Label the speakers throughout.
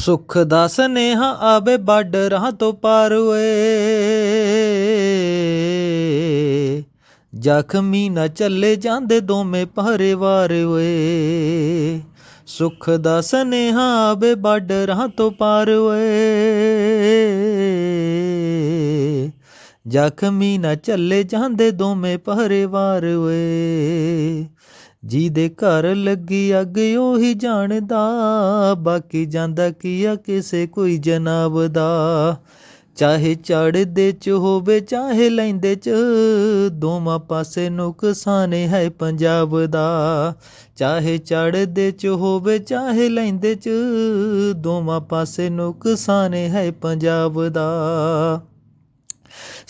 Speaker 1: ਸੁਖ ਦਾ ਸਨੇਹਾ ਆਵੇ ਬਾਰਡਰਾਂ ਤੋਂ ਪਾਰ ਓਏ ਜ਼ਖਮੀ ਨਾ ਚੱਲੇ ਜਾਂਦੇ ਦੋਵੇਂ ਪਰਿਵਾਰ ਓਏ ਸੁਖ ਦਾ ਸਨੇਹਾ ਆਵੇ ਬਾਰਡਰਾਂ ਤੋਂ ਪਾਰ ਓਏ ਜ਼ਖਮੀ ਨਾ ਚੱਲੇ ਜਾਂਦੇ ਦੋਵੇਂ ਪਰਿਵਾਰ ਓਏ ਜਿਹਦੇ ਘਰ ਲੱਗੀ ਅੱਗ, ਉਹੀ ਜਾਣਦਾ। ਬਾਕੀ ਜਾਂਦਾ ਕੀ ਆ, ਕਿਸੇ ਕੋਈ ਜਨਾਬ ਦਾ। ਚਾਹੇ ਚੜਦੇ ਚ ਹੋਵੇ, ਚਾਹੇ ਲੈਂਦੇ ਚ, ਦੋਵਾਂ ਪਾਸੇ ਨੁਕਸਾਨ ਹੈ ਪੰਜਾਬ ਦਾ। ਚਾਹੇ ਚੜਦੇ ਚ ਹੋਵੇ, ਚਾਹੇ ਲੈਂਦੇ ਚ, ਦੋਵਾਂ ਪਾਸੇ ਨੁਕਸਾਨ ਹੈ ਪੰਜਾਬ ਦਾ।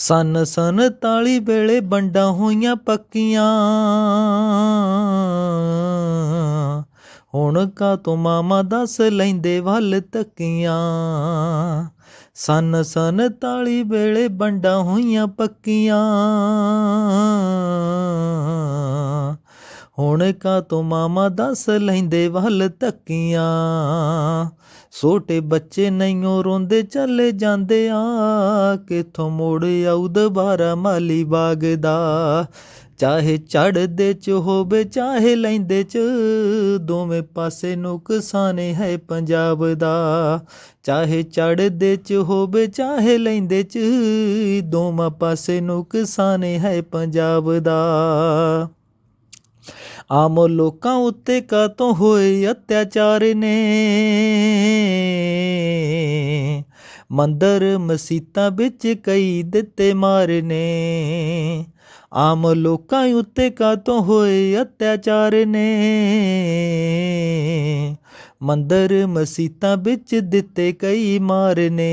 Speaker 1: ਸਨ ਸਨ ਤਾਲੀ ਵੇਲੇ ਵੰਡਾਂ ਹੋਈਆਂ ਪੱਕੀਆਂ। ਹੁਣ ਕਾ ਤੂੰ ਮਾਮਾ ਦੱਸ ਲੈਂਦੇ ਵੱਲ ਤੱਕੀਆਂ। ਸਨ ਸਨ ਤਾਲੀ ਵੇਲੇ ਵੰਡਾਂ ਹੋਈਆਂ ਪੱਕੀਆਂ। ਹੁਣ ਕਾ ਤੂੰ ਮਾਮਾ ਦੱਸ ਲੈਂਦੇ ਵੱਲ ਤੱਕੀਆਂ। ਛੋਟੇ ਬੱਚੇ ਨਹੀਂਓ ਰੋਂਦੇ, ਚੱਲੇ ਜਾਂਦੇ ਆ। ਕਿਥੋਂ ਮੋੜ ਆਉ ਦੁਬਾਰਾ ਮਾਲੀ ਬਾਗ ਦਾ। ਚਾਹੇ ਚੜਦੇ ਚ ਹੋਵੇ, ਚਾਹੇ ਲੈਂਦੇ ਚ। ਦੋਵੇਂ ਪਾਸੇ ਨੁਕਸਾਨ ਹੈ ਪੰਜਾਬ ਦਾ। ਚਾਹੇ ਚੜਦੇ ਚ ਹੋਵੇ, ਚਾਹੇ ਲੈਂਦੇ ਚ। ਦੋਵਾਂ ਪਾਸੇ ਨੁਕਸਾਨ ਹੈ ਪੰਜਾਬ ਦਾ। ਆਮ ਲੋਕਾਂ ਉੱਤੇ ਕਾਤੋਂ ਹੋਏ ਅਤਿਆਚਾਰ ਨੇ। ਮੰਦਰ ਮਸੀਤਾਂ ਵਿੱਚ ਕਈ ਦਿੱਤੇ ਮਾਰ ਨੇ। ਆਮ ਲੋਕਾਂ ਉੱਤੇ ਕਾਤੋਂ ਹੋਏ ਅਤਿਆਚਾਰ ਨੇ। ਮੰਦਰ ਮਸੀਤਾਂ ਵਿੱਚ ਦਿੱਤੇ ਕਈ ਮਾਰ ਨੇ।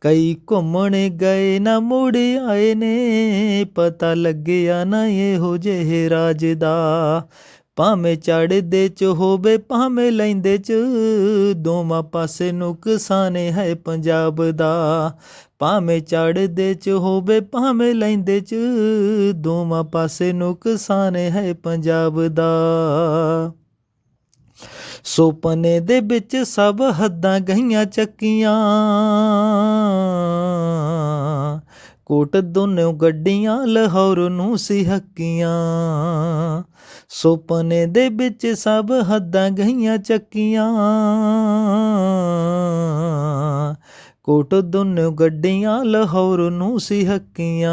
Speaker 1: ਕਈ ਘੁੰਮਣ ਗਏ ਨਾ ਮੁੜ ਆਏ ਨੇ, ਪਤਾ ਲੱਗਿਆ ਨਾ ਇਹੋ ਜਿਹੇ ਰਾਜ ਦਾ। ਭਾਵੇਂ ਚੜਦੇ ਚ ਹੋਵੇ, ਭਾਵੇਂ ਲੈਂਦੇ ਚ, ਦੋਵਾਂ ਪਾਸੇ ਨੁਕਸਾਨ ਹੈ ਪੰਜਾਬ ਦਾ। ਭਾਵੇਂ ਚੜਦੇ ਚ ਹੋਵੇ, ਭਾਵੇਂ ਲੈਂਦੇ ਚ, ਦੋਵਾਂ ਪਾਸੇ ਨੁਕਸਾਨ ਹੈ ਪੰਜਾਬ ਦਾ। ਸੁਪਨੇ ਦੇ ਵਿੱਚ ਸਭ ਹੱਦਾਂ ਗਈਆਂ ਚੱਕੀਆਂ। ਕੋਟ ਦੋਨੋਂ ਗੱਡੀਆਂ ਲਾਹੌਰ ਨੂੰ ਸੀ ਹੱਕੀਆਂ। ਸੁਪਨੇ ਦੇ ਵਿੱਚ ਸਭ ਹੱਦਾਂ ਗਈਆਂ ਚੱਕੀਆਂ। ਕੋਟ ਦੋਨੋਂ ਗੱਡੀਆਂ, ਲਾਹੌਰ ਨੂੰ ਸੀ ਹੱਕੀਆਂ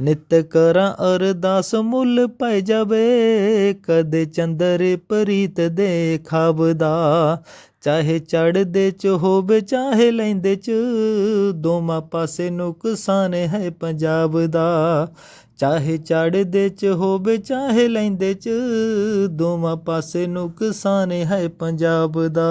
Speaker 1: ਨਿਤ ਕਰਾਂ ਅਰਦਾਸ, ਮੁੱਲ ਪੈ ਜਾਵੇ। ਕਦੇ ਚੰਦਰ ਪ੍ਰੀਤ ਦੇ ਖਾਬ ਦਾ। ਚਾਹੇ ਚੜਦੇ ਚ ਹੋਵੇ, ਚਾਹੇ ਲੈਂਦੇ ਚ। ਦੋਵਾਂ ਪਾਸੇ ਨੁਕਸਾਨ ਹੈ ਪੰਜਾਬ ਦਾ। ਚਾਹੇ ਚੜਦੇ ਚ ਹੋਵੇ, ਚਾਹੇ ਲੈਂਦੇ ਚ। ਦੋਵਾਂ ਪਾਸੇ ਨੁਕਸਾਨ ਹੈ ਪੰਜਾਬ ਦਾ।